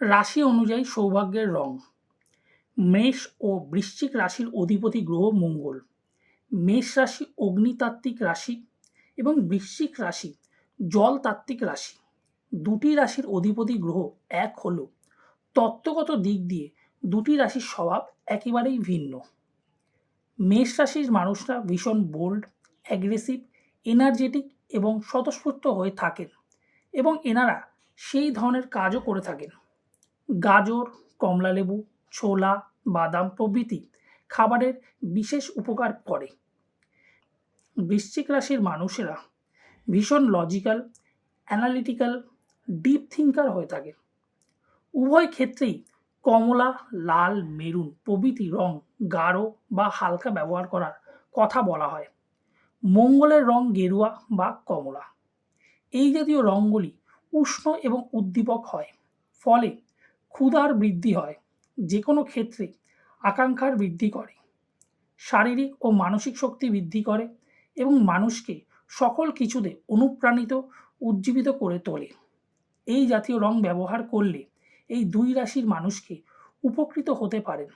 রাশি অনুযায়ী সৌভাগ্যের রং। মেষ ও বৃশ্চিক রাশির অধিপতি গ্রহ মঙ্গল। মেষ রাশি অগ্নিতাত্ত্বিক রাশি এবং বৃশ্চিক রাশি জলতাত্ত্বিক রাশি। দুটি রাশির অধিপতি গ্রহ এক হল। তত্ত্বগত দিক দিয়ে দুটি রাশির স্বভাব একেবারেই ভিন্ন। মেষ রাশির মানুষরা ভীষণ বোল্ড অ্যাগ্রেসিভ এনার্জেটিক এবং স্বতঃস্ফূর্ত হয়ে থাকেন এবং এনারা সেই ধরনের কাজও করে থাকেন। গাজর কমলালেবু ছোলা, বাদাম প্রভৃতি খাবারের বিশেষ উপকার করে। বৃশ্চিক রাশির মানুষেরা ভীষণ লজিক্যাল অ্যানালিটিক্যাল ডিপ থিঙ্কার হয়ে থাকে। উভয় ক্ষেত্রেই কমলা, লাল, মেরুন প্রভৃতি রং গাঢ় বা হালকা ব্যবহার করার কথা বলা হয়। মঙ্গলের রং গেরুয়া বা কমলা। এই জাতীয় রঙগুলি উষ্ণ এবং উদ্দীপক হয়। ফলে ক্ষুধার বৃদ্ধি হয় যে কোনো ক্ষেত্রে আকাঙ্ক্ষার বৃদ্ধি করে। শারীরিক ও মানসিক শক্তি বৃদ্ধি করে এবং মানুষকে সকল কিছুতে অনুপ্রাণিত, উজ্জীবিত করে তোলে। এই জাতীয় রং ব্যবহার করলে এই দুই রাশির মানুষকে উপকৃত হতে পারেন।